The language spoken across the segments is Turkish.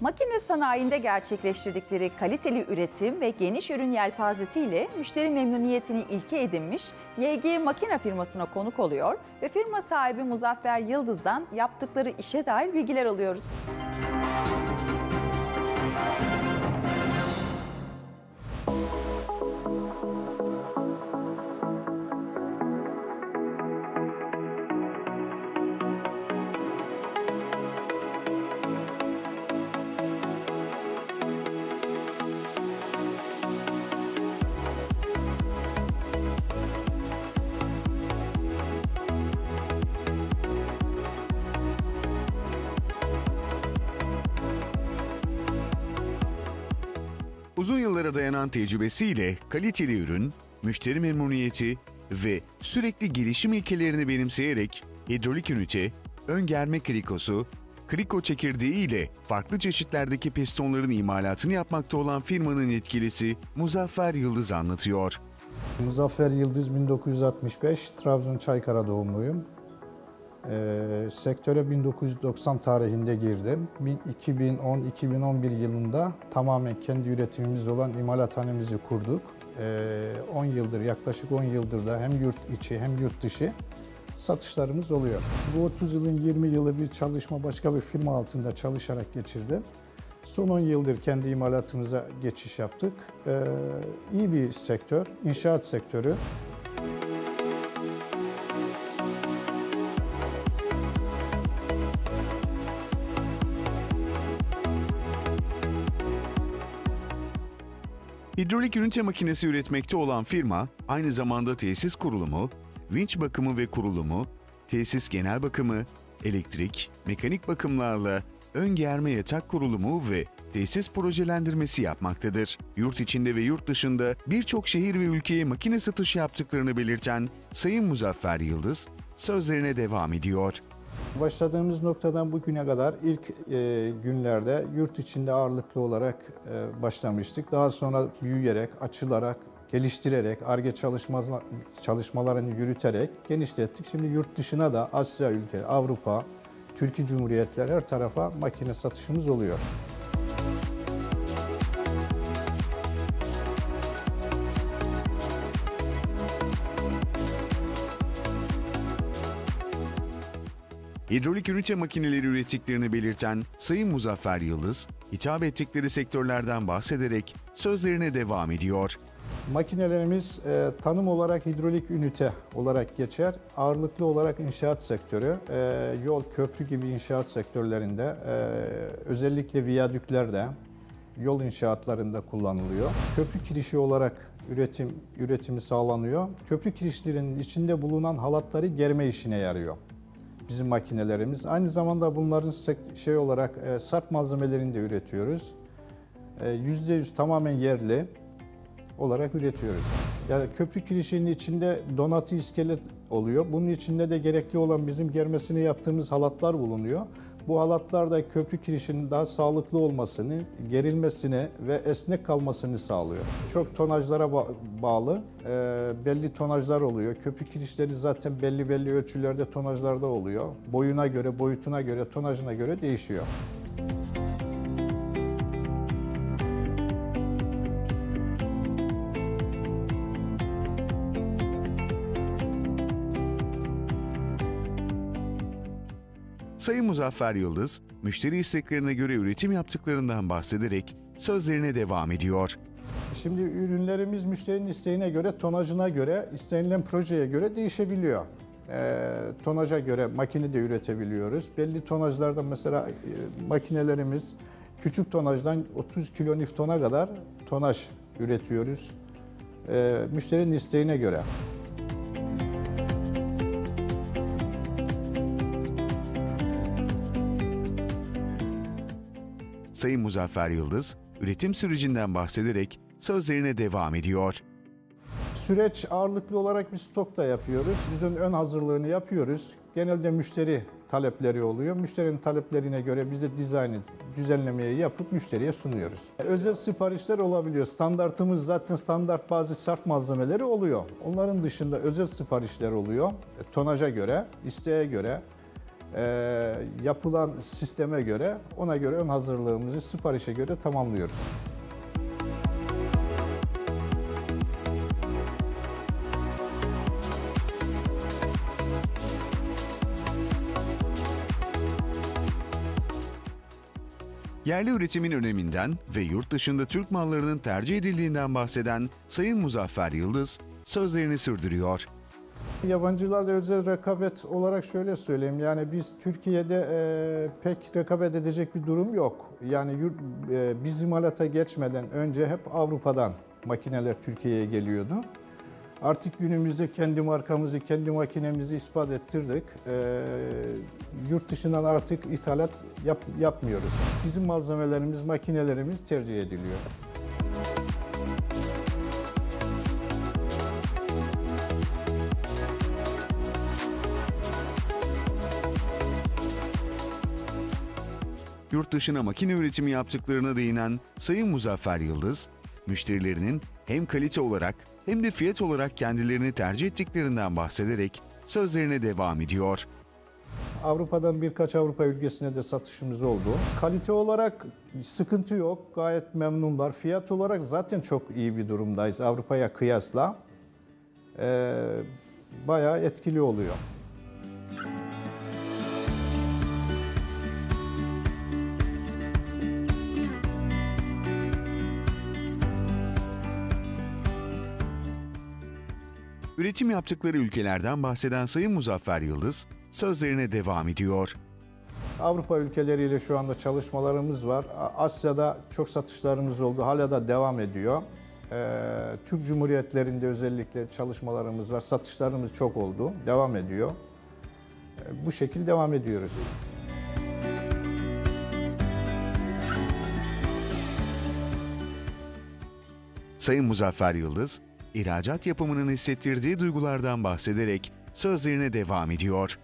Makine sanayinde gerçekleştirdikleri kaliteli üretim ve geniş ürün yelpazesiyle müşteri memnuniyetini ilke edinmiş YG Makine firmasına konuk oluyor ve firma sahibi Muzaffer Yıldız'dan yaptıkları işe dair bilgiler alıyoruz. Uzun yıllara dayanan tecrübesiyle kaliteli ürün, müşteri memnuniyeti ve sürekli gelişim ilkelerini benimseyerek hidrolik ünite, ön germe krikosu, kriko çekirdeği ile farklı çeşitlerdeki pistonların imalatını yapmakta olan firmanın yetkilisi Muzaffer Yıldız anlatıyor. Muzaffer Yıldız 1965, Trabzon Çaykara doğumluyum. Ee, sektöre 1990 tarihinde girdim. 2010-2011 yılında tamamen kendi üretimimiz olan imalathanemizi kurduk. Ee, 10 yıldır, yaklaşık 10 yıldır da hem yurt içi hem yurt dışı satışlarımız oluyor. Bu 30 yılın 20 yılı bir çalışma başka bir firma altında çalışarak geçirdim. Son 10 yıldır kendi imalatımıza geçiş yaptık. Ee, iyi bir sektör, inşaat sektörü. Hidrolik ünite makinesi üretmekte olan firma, aynı zamanda tesis kurulumu, vinç bakımı ve kurulumu, tesis genel bakımı, elektrik, mekanik bakımlarla ön germe yatak kurulumu ve tesis projelendirmesi yapmaktadır. Yurt içinde ve yurt dışında birçok şehir ve ülkeye makine satışı yaptıklarını belirten Sayın Muzaffer Yıldız, sözlerine devam ediyor. Başladığımız noktadan bugüne kadar ilk e, günlerde yurt içinde ağırlıklı olarak e, başlamıştık. Daha sonra büyüyerek, açılarak, geliştirerek, ARGE çalışma, çalışmalarını yürüterek genişlettik. Şimdi yurt dışına da Asya ülkeleri, Avrupa, Türkiye Cumhuriyetleri her tarafa makine satışımız oluyor. Hidrolik ünite makineleri ürettiklerini belirten Sayın Muzaffer Yıldız, hitap ettikleri sektörlerden bahsederek sözlerine devam ediyor. Makinelerimiz e, tanım olarak hidrolik ünite olarak geçer. Ağırlıklı olarak inşaat sektörü, e, yol, köprü gibi inşaat sektörlerinde, e, özellikle viyadüklerde, yol inşaatlarında kullanılıyor. Köprü kirişi olarak üretim üretimi sağlanıyor. Köprü kirişlerinin içinde bulunan halatları germe işine yarıyor bizim makinelerimiz. Aynı zamanda bunların şey olarak e, sarp malzemelerini de üretiyoruz. E, %100 tamamen yerli olarak üretiyoruz. Yani köprü kirişinin içinde donatı iskelet oluyor. Bunun içinde de gerekli olan bizim germesini yaptığımız halatlar bulunuyor. Bu halatlar da köprü kirişinin daha sağlıklı olmasını, gerilmesini ve esnek kalmasını sağlıyor. Çok tonajlara ba- bağlı, e, belli tonajlar oluyor. Köprü kirişleri zaten belli belli ölçülerde tonajlarda oluyor. Boyuna göre, boyutuna göre, tonajına göre değişiyor. Sayın Muzaffer Yıldız, müşteri isteklerine göre üretim yaptıklarından bahsederek sözlerine devam ediyor. Şimdi ürünlerimiz müşterinin isteğine göre, tonajına göre, istenilen projeye göre değişebiliyor. Ee, tonaja göre makine de üretebiliyoruz. Belli tonajlarda mesela e, makinelerimiz küçük tonajdan 30 kiloniftona kadar tonaj üretiyoruz. Ee, müşterinin isteğine göre. Sayın Muzaffer Yıldız, üretim sürecinden bahsederek sözlerine devam ediyor. Süreç ağırlıklı olarak bir stok da yapıyoruz. Biz ön, ön hazırlığını yapıyoruz. Genelde müşteri talepleri oluyor. Müşterinin taleplerine göre biz de dizaynı, düzenlemeyi yapıp müşteriye sunuyoruz. Özel siparişler olabiliyor. Standartımız zaten standart bazı sert malzemeleri oluyor. Onların dışında özel siparişler oluyor. E, Tonaja göre, isteğe göre. E, yapılan sisteme göre ona göre ön hazırlığımızı siparişe göre tamamlıyoruz. Yerli üretimin öneminden ve yurt dışında Türk mallarının tercih edildiğinden bahseden Sayın Muzaffer Yıldız sözlerini sürdürüyor. Yabancılarla özel rekabet olarak şöyle söyleyeyim. Yani biz Türkiye'de e, pek rekabet edecek bir durum yok. Yani yurt, e, biz imalata geçmeden önce hep Avrupa'dan makineler Türkiye'ye geliyordu. Artık günümüzde kendi markamızı, kendi makinemizi ispat ettirdik. E, yurt dışından artık ithalat yap, yapmıyoruz. Bizim malzemelerimiz, makinelerimiz tercih ediliyor. Yurt dışına makine üretimi yaptıklarına değinen Sayın Muzaffer Yıldız, müşterilerinin hem kalite olarak hem de fiyat olarak kendilerini tercih ettiklerinden bahsederek sözlerine devam ediyor. Avrupa'dan birkaç Avrupa ülkesine de satışımız oldu. Kalite olarak sıkıntı yok. Gayet memnunlar. Fiyat olarak zaten çok iyi bir durumdayız Avrupa'ya kıyasla. Ee, bayağı etkili oluyor. Üretim yaptıkları ülkelerden bahseden Sayın Muzaffer Yıldız sözlerine devam ediyor. Avrupa ülkeleriyle şu anda çalışmalarımız var. Asya'da çok satışlarımız oldu. Hala da devam ediyor. Ee, Türk Cumhuriyetlerinde özellikle çalışmalarımız var. Satışlarımız çok oldu. Devam ediyor. Ee, bu şekilde devam ediyoruz. Sayın Muzaffer Yıldız, ihracat yapımının hissettirdiği duygulardan bahsederek sözlerine devam ediyor.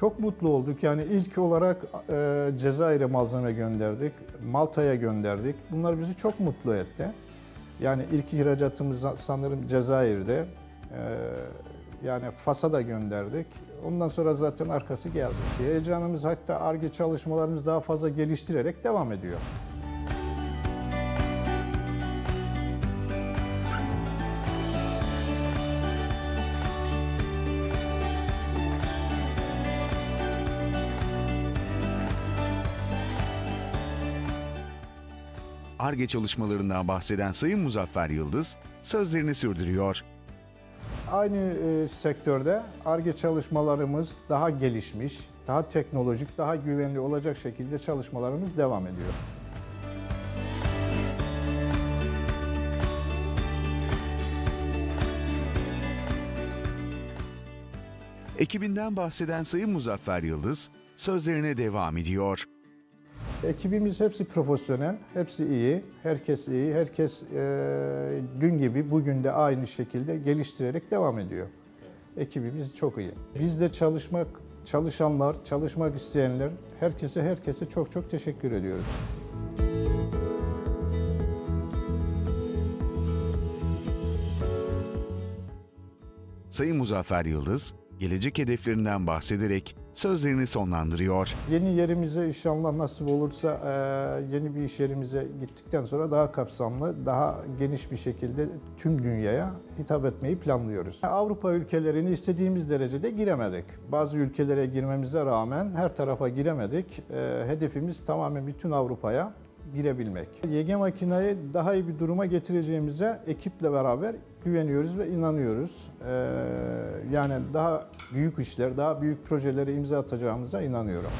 Çok mutlu olduk. Yani ilk olarak e, Cezayir'e malzeme gönderdik, Malta'ya gönderdik. Bunlar bizi çok mutlu etti. Yani ilk ihracatımız sanırım Cezayir'de. E, yani Fas'a da gönderdik. Ondan sonra zaten arkası geldi. Heyecanımız hatta ARGE çalışmalarımız daha fazla geliştirerek devam ediyor. ARGE çalışmalarından bahseden Sayın Muzaffer Yıldız sözlerini sürdürüyor. Aynı e, sektörde ARGE çalışmalarımız daha gelişmiş, daha teknolojik, daha güvenli olacak şekilde çalışmalarımız devam ediyor. Ekibinden bahseden Sayın Muzaffer Yıldız sözlerine devam ediyor. Ekibimiz hepsi profesyonel, hepsi iyi, herkes iyi, herkes e, dün gibi bugün de aynı şekilde geliştirerek devam ediyor. Ekibimiz çok iyi. Bizde çalışmak, çalışanlar, çalışmak isteyenler, herkese herkese çok çok teşekkür ediyoruz. Sayın Muzaffer Yıldız, gelecek hedeflerinden bahsederek sözlerini sonlandırıyor. Yeni yerimize inşallah nasip olursa e, yeni bir iş yerimize gittikten sonra daha kapsamlı, daha geniş bir şekilde tüm dünyaya hitap etmeyi planlıyoruz. Avrupa ülkelerini istediğimiz derecede giremedik. Bazı ülkelere girmemize rağmen her tarafa giremedik. E, Hedefimiz tamamen bütün Avrupa'ya girebilmek. YG makinayı daha iyi bir duruma getireceğimize ekiple beraber güveniyoruz ve inanıyoruz. Ee, yani daha büyük işler, daha büyük projelere imza atacağımıza inanıyorum.